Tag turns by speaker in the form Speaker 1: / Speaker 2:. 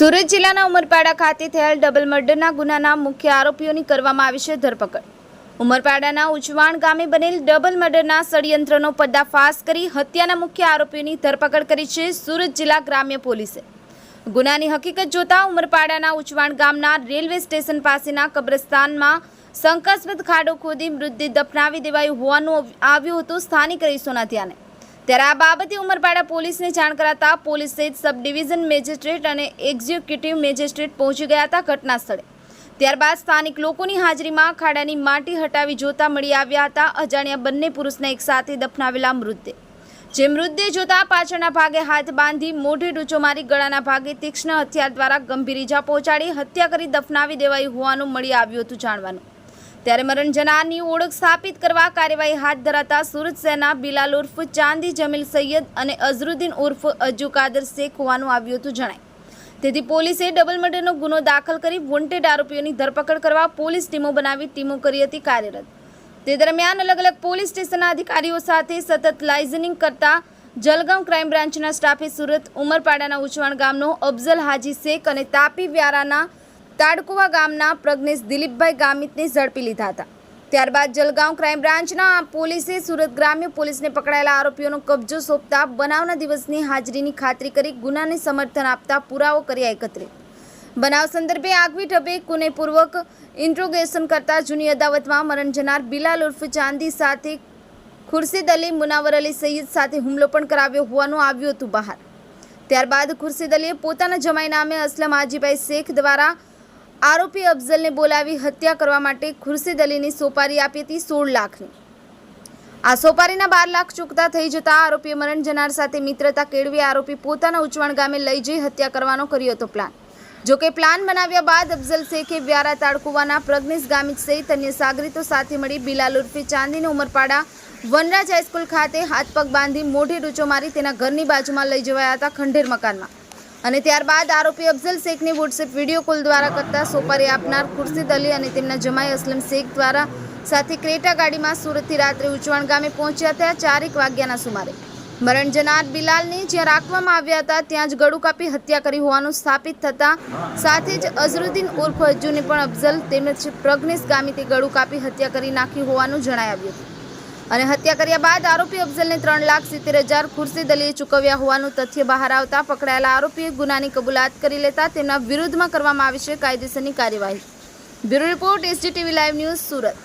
Speaker 1: સુરત જિલ્લાના ઉમરપાડા ખાતે થયેલ ડબલ મર્ડરના ગુનાના મુખ્ય આરોપીઓની કરવામાં આવી છે ધરપકડ. ઉમરપાડાના ઉચવાણ ગામે બનેલ ડબલ મર્ડરના ષડયંત્રનો પર્દાફાશ કરી હત્યાના મુખ્ય આરોપીઓની ધરપકડ કરી છે સુરત જિલ્લા ગ્રામ્ય પોલીસે. ગુનાની હકીકત જોતા ઉમરપાડાના ઉચવાણ ગામના રેલવે સ્ટેશન પાસેના કબ્રસ્તાનમાં શંકાસ્પદ ખાડો ખોદી મૃતદેહ દફનાવી દેવાયું હોવાનું આવ્યું હતું સ્થાનિક રહીશોના ધ્યાને. ત્યારે આ બાબતે ઉમરપાડા પોલીસને જાણ કરાતા પોલીસ સહિત સબ ડિવિઝન મેજિસ્ટ્રેટ અને એક્ઝિક્યુટિવ મેજિસ્ટ્રેટ પહોંચી ગયા હતા ઘટના સ્થળે ત્યારબાદ સ્થાનિક લોકોની હાજરીમાં ખાડાની માટી હટાવી જોતા મળી આવ્યા હતા. અજાણ્યા બંને પુરુષને એકસાથે દફનાવેલા મૃતદેહ. જે મૃતદેહ જોતા પાછળના ભાગે હાથ બાંધી મોઢે ડૂચો મારી ગળાના ભાગે તીક્ષ્ણ હથિયાર દ્વારા ગંભીર ઈજા પહોંચાડી હત્યા કરી દફનાવી દેવાયું હોવાનું મળી આવ્યું હતું જાણવાનું. ત્યારે મરણ જનારની ઓળખ સ્થાપિત કરવા કાર્યવાહી હાથ ધરાતા સુરત સેના બિલાલ ઉર્ફ ચાંદી, જમીલ સૈયદ અને અઝરુદ્દીન ઉર્ફ અજુ કાદર શેખ હોવાનું આવ્યું હતું જણાય. તેથી પોલીસે ડબલ મર્ડરનો ગુનો દાખલ કરી વોન્ટેડ આરોપીઓની ધરપકડ કરવા પોલીસ ટીમો બનાવી ટીમો કરી હતી કાર્યરત. તે દરમિયાન અલગ અલગ પોલીસ સ્ટેશનના અધિકારીઓ સાથે સતત લાઇઝનિંગ કરતા જલગાંવ ક્રાઇમ બ્રાન્ચના સ્ટાફે સુરત ઉમરપાડાના ઉચવાણ ગામનો અફઝલ હાજી શેખ અને તાપી વ્યારાના તાડકુવા ગામના પ્રજ્ઞેશ દિલીપભાઈ ગામિતને ઝડપી લીધા હતા. ત્યારબાદ જલગાંવ ક્રાઇમ બ્રાન્ચના પોલીસે સુરત ગ્રામ્ય પોલીસને પકડાયેલા આરોપીઓનો કબજો સોંપતા બનાવના દિવસની હાજરીની ખાતરી કરી ગુનાને સમર્થન આપતા પુરાવો કર્યા એકત્રિત બનાવ સંદર્ભે આગવી ઢબે કુનેપૂર્વક ઇન્ટ્રોગેશન કરતા જૂની અદાવતમાં મરણ જનાર બિલાલ ઉર્ફ ચાંદી સાથે ખુરશીદ અલી, મુનાવર અલી સૈયદ સાથે હુમલો પણ કરાવ્યો હોવાનું આવ્યું હતું બહાર. ત્યારબાદ ખુરશીદ અલીએ પોતાના જમાઈ નામે અસલમ હાજીભાઈ શેખ દ્વારા આરોપી અફઝલને બોલાવી હત્યા કરવા માટે ખુરશીદ અલીની સોપારી આપી હતી સોળ લાખની. આ સોપારીના બાર લાખ ચૂકતા થઈ જતા આરોપીએ મરણ જનાર સાથે મિત્રતા કેળવી આરોપી પોતાના ઉચવાણ ગામે લઈ જઈ હત્યા કરવાનો કર્યો હતો પ્લાન. જોકે પ્લાન બનાવ્યા બાદ અફઝલ શેખે વ્યારા તાડકુવાના પ્રજ્ઞેશ ગામિત સહિત અન્ય સાગરીતો સાથે મળી બિલાલ ઉર્ફે ચાંદીને ઉમરપાડા વનરાજ હાઈસ્કૂલ ખાતે હાથ પગ બાંધી મોઢે ડૂચો મારી તેના ઘરની બાજુમાં લઈ જવાયા હતા ખંડેર મકાનમાં. અને ત્યારબાદ આરોપી અફઝલ શેખની વોટ્સએપ વીડિયો કોલ દ્વારા કરતા સોપારી આપનાર ખુરશીદ અલી અને તેમના જમાઈ અસલમ શેખ દ્વારા સાથે ક્રેટા ગાડીમાં સુરતથી રાત્રે ઉચવાણ ગામે પહોંચ્યા હતા ચારેક વાગ્યાના સુમારે. મરણ જનાર બિલાલને જ્યાં રાખવામાં આવ્યા હતા, ત્યાં જ ગળું કાપી હત્યા કરી હોવાનું સ્થાપિત થતાં સાથે જ અઝરુદ્દીન ઉર્ફ અજ્જુને પણ અફઝલ તેમજ પ્રજ્ઞેશ ગામિતે ગળું કાપી હત્યા કરી નાખી હોવાનું જણાવ્યું હતું. અને હત્યા કર્યા બાદ આરોપી અફઝલને ત્રણ લાખ સિત્તેર હજાર ખુરશીદ અલીએ ચૂકવ્યા હોવાનું તથ્ય બહાર આવતા પકડાયેલા આરોપીએ ગુનાની કબૂલાત કરી લેતા તેમના વિરુદ્ધમાં કરવામાં આવી છે કાયદેસરની કાર્યવાહી. Bureau report SGTV live news Surat.